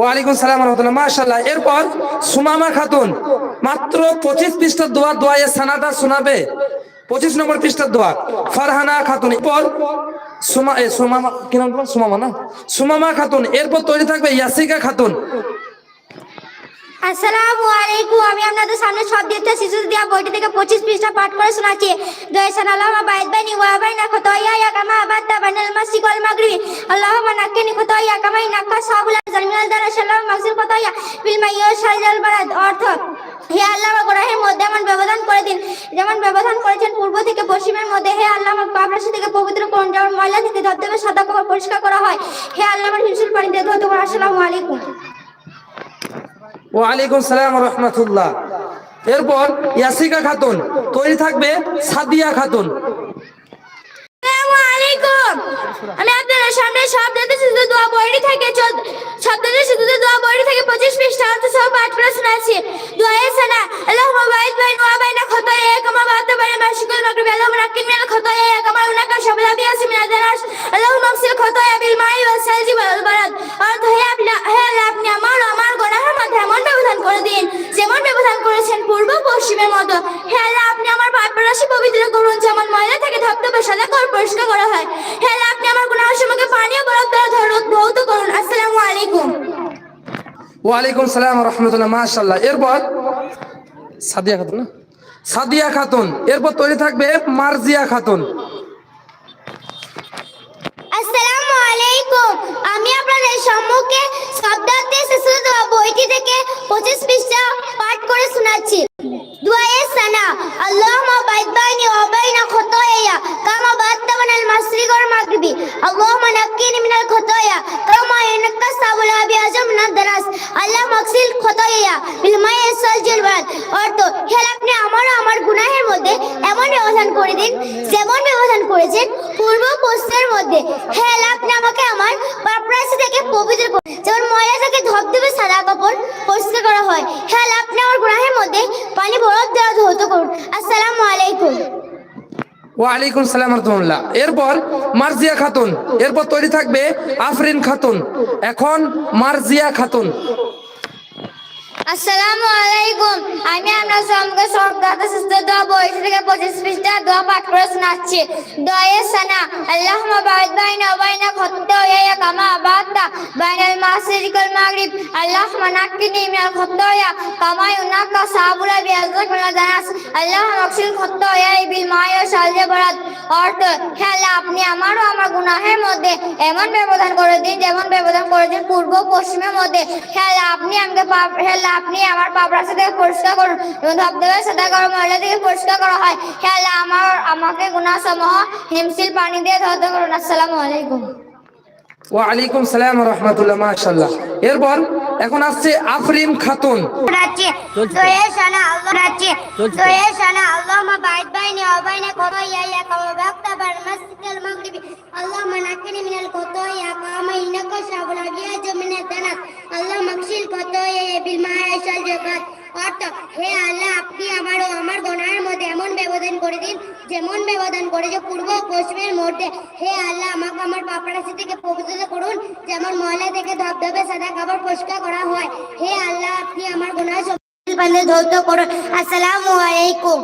ওয়ালাইকুম সালাম রহমতুল্লাহ। মাশাল্লাহ এরপর সুমামা খাতুন, মাত্র পঁচিশ পৃষ্ঠার দোয়া দোয়া সানাদা শোনাবে। পঁচিশ নম্বর পৃষ্ঠার দোয়া, ফারহানা খাতুন। এরপর সুমা সুমামা কি নাম তোমার? সুমামা না? সুমামা খাতুন। এরপর তৈরি থাকবে ইয়াসিকা খাতুন। আসসালামু আলাইকুম, আমি আপনাদের সামনে সব দিকটা শিশুদের দেওয়া বইটি থেকে পঁচিশ পৃষ্ঠা পাঠ করে শোনাচ্ছি, দয়াসান আল্লাহ বাইদ বাইনি ওয়া বাইনা খতায়া ইয়া কামা আবাদতা বাইনাল মাসিক ওয়াল মাগরিবি। আল্লাহুম্মা নাক্কিনি খতায়া কামা ইনাক্কা সাবুল জালমিনাল দারা সাল্লাম মাগসিল খতায়া বিল মাইয়্যা শাইজাল বারাদ। অর্থ, হে আল্লাহ আমার গুনাহের মধ্যে এমন ব্যবধান করে দিন, যেমন ব্যবধান করেছেন পূর্ব থেকে পশ্চিমের মধ্যে, হে আল্লাহ আমার পাপরাশি থেকে পবিত্র করুন যেমন ময়লা থেকে ধবধবে সাদা কাপড় পরিষ্কার করা হয়, হে আল্লাহ আমার হিংসুর পানি দিয়ে ধরতে পারো আসসালামু আলাইকুম। ওয়ালাইকুম সালাম রহমতুল্লাহ। এরপর ইয়াসিকা খাতুন, তৈরি থাকবে সাদিয়া খাতুন। আমি আপনাদের সামনে শব্দতে শুধু দোয়া বইটি থেকে শব্দতে শুধু দোয়া বইটি থেকে, পঁচিশ পৃষ্ঠা অর্থ সহ পাঠ করে শোনাচ্ছি দোয়া সানা আল্লাহুম্মা বাইদ বাইনা ওয়া বাইনা খতায়া কামা বাদতা বাইনা মাশরিকিল মাগরিবি আল্লাহুম্মা নাক্কিনি মিনাল খতায়া কামা উনাকা শাবলা বিয়াসি মিনাল দানাস আল্লাহুম্মা আগসিল খতায়া বিল মাই ওয়াস সালজি ওয়াল বারাদ অর্থ হে আপনি হে আল্লাহ আপনি আমার ও আমার গুনাহের মধ্যে এমন ব্যবধান করে দিন যেমন ব্যবধান করেছেন পূর্ব পশ্চিমের মতো হে আল্লাহ আপনি আমার পাপ রাশি পবিত্র করুন যেমন করা হয়। হে আপনি আমার গুনাহের সময়কে পানি ও বরফ দ্বারা ধর- করুন। আসসালামু আলাইকুম। ওয়ালাইকুম সালাম রহমতুল্লাহ মাশাল্লাহ এরপর সাদিয়া খাতুন না? সাদিয়া খাতুন। এরপর তৈরি থাকবে মার্জিয়া খাতুন। আসসালামু আলাইকুম। আমি আপনাদের সম্মুখে শব্দার্থে বইটি থেকে পঁচিশ পৃষ্ঠা পাঠ করে শোনাচ্ছি। দুয়ায়ে সানা আল্লাহুম্মা বাইদ বাইনি ওয়া বাইনা খতায়া কামা মাগরিবি আল্লাহুম্মা নাক্কিনি মিনাল খতায়া কামা ইউনাক্কা সাবুল আবিয়াজম মিনাদ দারাস আল্লাহ মাগসিল খতায়া বিল মাই সালজিল বাদ অর্থ হে আপনি আমার আমার গুনাহের মধ্যে এমন ব্যবধান করে দিন যেমন ব্যবধান করেছেন পূর্ব পশ্চিমের মধ্যে। হে আপনি আমাকে আমার পাপরাশি থেকে পবিত্র করুন যেমন ময়লা থেকে ধবধবে সাদা কাপড় পরিষ্কার করা হয়। হে আপনি আমার গুনাহের মধ্যে পানি বরফ দেওয়া ধৌত করুন। আসসালামু আলাইকুম। ওয়ালাইকুম সালাম রহমতুল্লাহ। এরপর মার্জিয়া খাতুন, এরপর তৈরি থাকবে আফরিন খাতুন। এখন মার্জিয়া খাতুন। আসসালামু আলাইকুম। আমি সঙ্গে সুস্থ দোয়া থেকে পঁচিশ পৃষ্ঠা দোয়া পাঠ করে শোনাচ্ছি। দোয়ে সানা আল্লাহ কামা মাগরিব, আল্লাহুম্মা নাক্কিনি মিনাল খতায়া কামা ইউনাক্কা সাবুলা বিয়াজক মিনাল দানাস আল্লাহুম্মা মাগসিল খতায়া বিল মাই ওয়া সালজি অর্থ, হে আপনি আমার ও আমার গুনাহের মধ্যে এমন ব্যবধান করে দিন, যেমন ব্যবধান করেছেন পূর্ব পশ্চিমের মধ্যে। আল্লাহ, আপনি আমাকে পাপ, হে আপনি আমার পাপ রাস্তা থেকে পরিষ্কার করুন। এবং ধবধবে সাদা করো ময়লা থেকে পরিষ্কার করা হয়। আল্লাহ, আমার, আমাকে গুনাহ সমূহ হিমশিল পানি দিয়ে ধৌত করুন। আসসালামু আলাইকুম। ওয়ালাইকুম সালাম রহমতুল্লাহ মাশাল্লাহ এরপর এখন আসছে আফরিন খাতুন। অর্থ হে আল্লাহ আপনি আমার ও আমার মধ্যে এমন ব্যবধান করে দিন যেমন ব্যবধান করে যে পূর্ব পশ্চিমের মধ্যে হে আল্লাহ আমাকে আমার পাপড়াশি থেকে পবিত্র করুন যেমন ময়লা থেকে ধবধবে সাদা কাপড় পরিষ্কার করা হয়। হে আল্লাহ আপনি আমার গুনাহ পানি ধৌত করুন। আসসালামু আলাইকুম।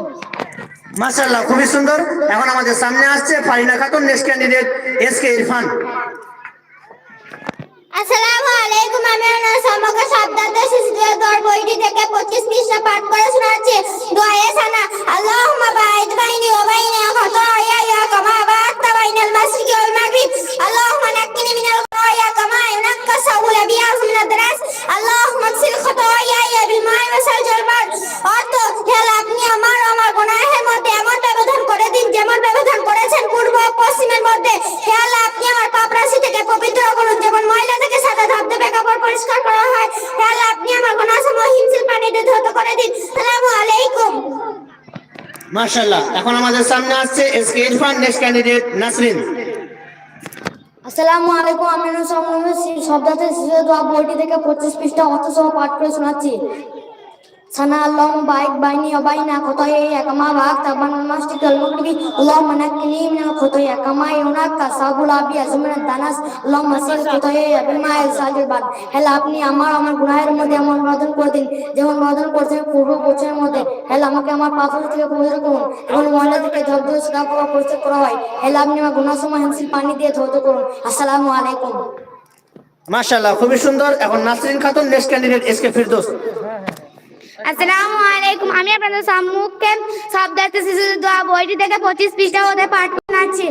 মাশাআল্লাহ খুবই সুন্দর। এখন আমাদের সামনে আসছে Farina Khatun next candidate S K Irfan. আসসালামু আলাইকুম আমি আপনার সমগ্র শব্দার্থ শিশুদের দর বইটি থেকে পঁচিশ পৃষ্ঠা পাঠ করে শোনাচ্ছি। দোয়া সানা। আল্লাহুম্মা বাইদ বাইনি ওয়া বাইনা খতায়া কামা ইউনাক্কা সাবুল আবিয়াজ মিনাদ দারাস আল্লাহুম্মা আগসিল খতায়া ইয়া বিল মাই ওয়া সালজিল বারদ অর্থ হে আপনি আমার আমার গুনাহের মধ্যে এমন ব্যবধান করে দিন, যেমন ব্যবধান করেছেন পূর্ব ও পশ্চিমের মধ্যে। হে আল্লাহ আপনি আমার পাপ রাশি থেকে পবিত্র করুন, যেমন ময়লা থেকে সাদা ধবধবে কাপড় পরিষ্কার করা হয়। হে আল্লাহ আপনি আমার গুনাহ সমূহ হিমশিল পানিতে ধৌত করে দিন। আসসালামু আলাইকুম। মাশাআল্লাহ, এখন আমাদের সামনে আসছে S K Irfan next candidate Nasrin. শিশু দোয়া বইটি থেকে পঁচিশ পৃষ্ঠা অর্থসহ পাঠ করে শোনাচ্ছি। সানা লং বাইক বাইনি ভাগ তাবান মাস্টি দানাস বাদ। হেলা আপনি আমার আমার গুনাহের মধ্যে এমন অনুমোদন করে দিন, যেমন অনুমোদন করছেন পূর্ব পশ্চিমের মধ্যে। হেলা আমাকে আমার পাথর থেকে পবিত্র করুন, এবং ময়লা থেকে ধৈর্য সুদা করা পরিচয় করা হয়। হেলা আপনি আমার গুণার সময় হেন্সিল পানি দিয়ে ধৌত করুন। আসসালামু আলাইকুম। মাশাআল্লাহ, খুবই সুন্দর। এখন Nasrin Khatun next candidate S Firdous আসসালামু আলাইকুম, আমি আপনাদের সম্মুখে শব্দার্থ শিশুদের দোয়া বইটি থেকে পঁচিশ পৃষ্ঠা হতে পাঠ শোনাচ্ছি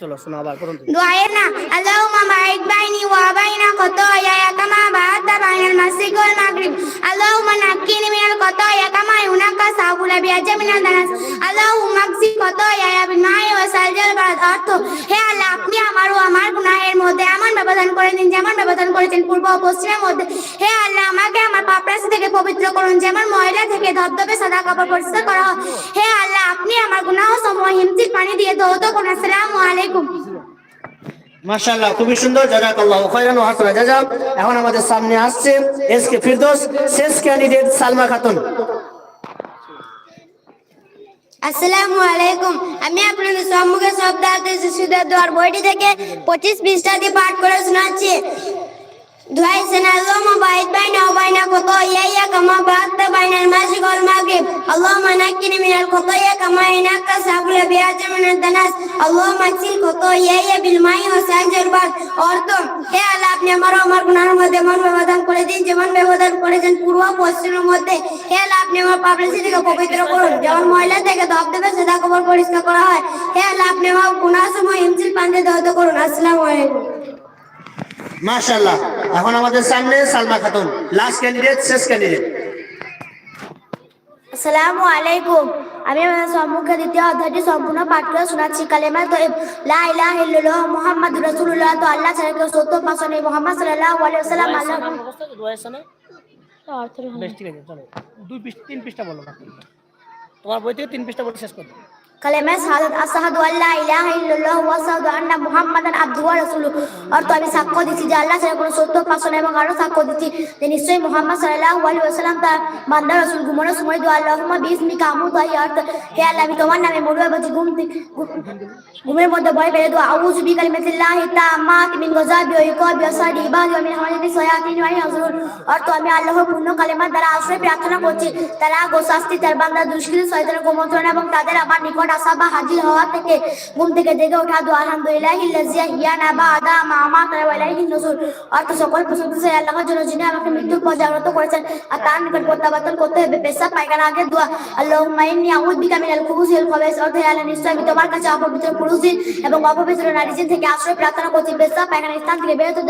চলো শোনো আবার পড়ুন দোয়ায়েনা আল্লাহুম্মা বারিক বাইনি ওয়া বাইনা খতায়া কামা বারাকতা বাইনাল মাসরিক ওয়াল মাগরিব আল্লাহুম্মা নাক্কিনি মিনাল খতায়া কামা ইউনাক্কা সাবুল বিয়াজা মিনাল দানাস আল্লাহুম্মা মাগসি খতায়া বিল মাই ওয়া সালজাল বারাত অর্থ হে আল্লাহ আপনি আমার ও আমার গুনাহের মধ্যে এমন ব্যবধান করে দিন যেমন ব্যবধান করেছেন পূর্ব ও পশ্চিমের মধ্যে হে আমাকে আমার পাপরাশি থেকে পবিত্র করুন। যেমন ময়লা থেকে ধবধবে সাদা কাপড় পরিষ্কার করা হয়। হে আল্লাহ আপনি আমার গুনাহ সমূহ হিমশিল পানি দিয়ে ধৌত করুন। আসসালামু আলাইকুম। মাশাআল্লাহ খুবই সুন্দর। জাযাকাল্লাহু খাইরান ওয়া হাসানা। জাযা এখন আমাদের সামনে আসছে এস কে ফিরদৌস। শেষ ক্যান্ডিডেট সালমা খাতুন। আসসালামু আলাইকুম। আমি আপনাদের সম্মুখে শব্দার্থে শিশুদের দোয়ার বইটি থেকে পঁচিশ পৃষ্ঠাটি পাঠ করে শোনাচ্ছি। دعاء سنة اللهم باعد بيننا وبين خطاياي كما بعدت بين المشرق والمغرب اللهم نقني من الخطايا كما ينقى الثوب الابيض من الدنس اللهم اغسل خطاياي بالماء والثلج والبرد অর্থ হে আল্লাহ আপনি আমার ও আমার গুনাহের মধ্যে মন ব্যবধান করে দিন যেমন ব্যবধান করেছেন পূর্ব ও পশ্চিমের মধ্যে হে আল্লাহ আপনি আমার পাপরাশি থেকে পবিত্র করুন যেমন ময়লা থেকে ধবধবে সাদা কাপড় পরিষ্কার করা হয় হে আল্লাহ আপনি আমার গুনাহ সময় হিমশিল পানিতে ধৌত করুন আসসালামু আলাইকুম মাশাআল্লাহ। এখন আমাদের সামনে সালমা খাতুন। লাস্ট ক্যান্ডিডেট শেষ ক্যান্ডিডেট আসসালামু আলাইকুম। আমি আপনাদের সম্মুখে দ্বিতীয় অধ্যায়টি সম্পূর্ণ পাঠ করে শোনাচ্ছি। কালেমা তো লা ইলাহা ইল্লাল্লাহ মুহাম্মাদুর রাসূলুল্লাহ তো আল্লাহ ছাড়া কেউ সত্য পাশে নেই। মুহাম্মদ সাল্লাল্লাহু আলাইহি ওয়াসাল্লাম আল্লাহ বেশ ঠিক আছে চলো। দুই পৃষ্ঠা তিন পৃষ্ঠা বলো। তোমার বই থেকে তিন পৃষ্ঠা বলে শেষ করো। কালেমা শাহাদাত আশহাদু আল্লা ইলাহা ইল্লাল্লাহ ওয়া আশহাদু আন্না মুহাম্মাদান আবদুহু ওয়া রাসূলুহু অর্থ আমি সাক্ষ্য দিচ্ছি যে আল্লাহ ছাড়া কোনো সত্য পাশে এবং আরও সাক্ষ্য দিচ্ছি যে নিশ্চয়ই মুহাম্মদ সাল্লাল্লাহু আলাইহি ওয়াসাল্লাম তার বান্দা রাসূল ঘুমানোর সময় দোয়া, আল্লাহুম্মা বিসমিকা আমুতু আই অর্থ হে আল্লাহ, আমি তোমার নামে মরু এবং ঘুম ঘুমের মধ্যে ভয় পেয়ে দোয়া, আউযু বিকালিমাতিল্লাহি তাম্মাতি মিন গযাবি ওয়া ইকাবি ওয়া সাদি ইবাদি ওয়া মিন হামাদাতি সায়াতিন ওয়া ইয়াজুরুন। অর্থ, আমি আল্লাহর পূর্ণ কালেমার দ্বারা আশ্রয় প্রার্থনা করছি, তারা গোশাস্তি তার বান্দা দুষ্কৃত, শয়তানের কুমন্ত্রণা এবং তাদের আমার নিকট হাজির হওয়া থেকে ঘুম থেকে ওঠা আলহামদুলিল্লাহ হিয়ানা বা আদা তার অর্থ সকল সেই আল্লাহর জন্য যিনি আমাকে করেছেন আর তার নিকট প্রত্যাবর্তন করতে হবে। পেশাব, পায়খানা, আগে দোয়া। অর্থ আল্লাহ, নিশ্চয় আমি তোমার কাছে অপবিত্র এবং অপবিত্র থেকে আশ্রয় প্রার্থনা করছি। পেশাব, পায়খানা স্থান থেকে বেরোতে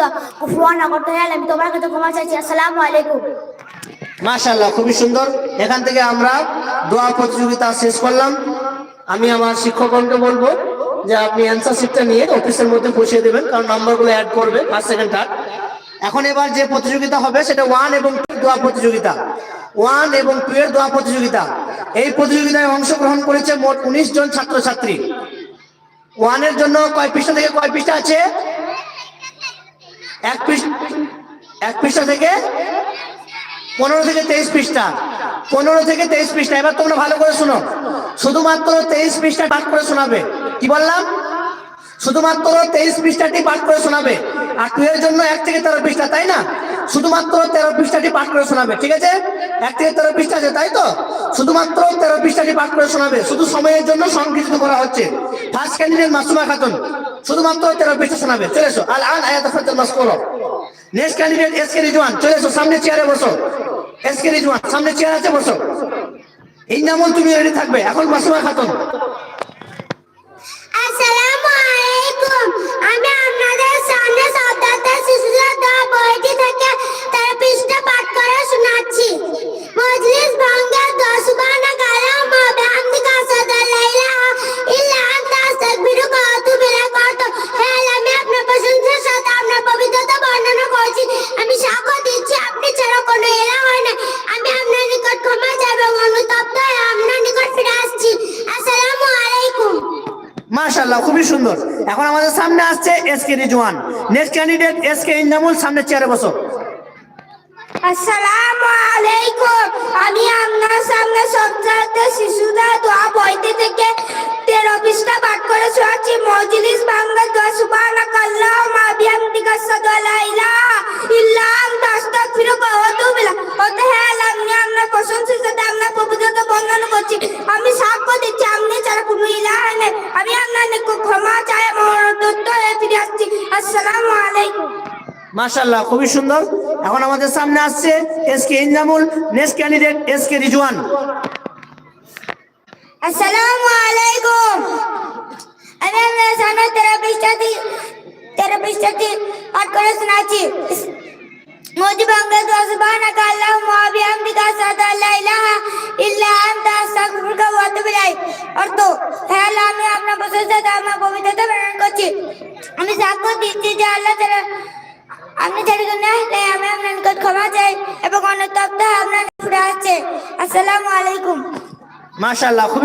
করতে আমি তোমার কাছে ক্ষমা চাইছি। আলাইকুম। খুবই সুন্দর। এখান থেকে আমরা দোয়া প্রতিযোগিতা শেষ করলাম। আমি আমার শিক্ষকগণকে বলব যে আপনি অ্যান্সার শিটটা নিয়ে অফিসের মধ্যে বসিয়ে দেবেন, কারণ নাম্বারগুলো অ্যাড করবে ফার্স্ট সেকেন্ড থার্ড এখন এবার যে প্রতিযোগিতা হবে, সেটা ওয়ান এবং টু দোয়া প্রতিযোগিতা। ওয়ান এবং টু এর দোয়া প্রতিযোগিতা। এই প্রতিযোগিতায় অংশগ্রহণ করেছে মোট উনিশ জন ছাত্রছাত্রী। ওয়ানের জন্য কয় পৃষ্ঠা থেকে কয় পৃষ্ঠা আছে? এক পৃষ্ঠা এক পৃষ্ঠা থেকে পনেরো থেকে তেইশ পৃষ্ঠা। পনেরো থেকে তেইশ পৃষ্ঠা। এবার তোমরা ভালো করে শোনো। শুধুমাত্র তেইশ পৃষ্ঠা পাঠ করে শোনাবে। কি বললাম? শুধুমাত্র তেইশ পৃষ্ঠাটি পাঠ করে শোনাবে। আর টু এর জন্য এক থেকে তেরো পৃষ্ঠা, তাই না? শুধুমাত্র তেরো পৃষ্ঠাটি পাঠ করে শোনাবে, ঠিক আছে? এক থেকে তেরো পৃষ্ঠা আছে, তাই তো? শুধুমাত্র তেরো পৃষ্ঠাটি পাঠ করে শোনাবে। শুধু সময়ের জন্য সংকৃত করা হচ্ছে। First candidate Masuma Khatun. শুধুমাত্র তেরো পৃষ্ঠা শোনাবে। চলে এসো। আল আন আয়াত ফাজ্জাল Maskur. Next candidate S K Rizwan. চলে এসো। সামনে চেয়ারে বসো। এস কে রিজওয়ান, সামনে চেয়ার আছে, বসো। ইন্নামুল তুমি রেডি থাকবে। এখন মাসুমা খাতুন আসসালামু খুবই সুন্দর। এখন আমাদের সামনে আসছে S K Rizwan. Next candidate S K Inzamul সামনে চেয়ারে বসো। আসসালামু আলাইকুম। আমি আপনার সামনে সবচেয়ে শিশুদের মাশাল্লাহ খুবই সুন্দর। এখন আমাদের সামনে আসছে S K Inzamul, next candidate S K Rizwan. আসসালামু আলাইকুম। আমি আপনার সামনে তেরো পৃষ্ঠাটি তেরো পৃষ্ঠাটি পাঠ করে শোনাচ্ছি। মোদি ইল্লা অর্থ হে আল্লাহ, আমি আপনার প্রশংসা আমার পবিত্রতা করছি। আমি সাক্ষ্য দিচ্ছি যে আল্লাহ আপনি ছাড়া কোনো আমি আপনার নিকট ক্ষমা চাই এবং অনুতপ্ত আপনার ঘুরে আসছে। আসসালামু আলাইকুম। মাশাল্লাহ খুবই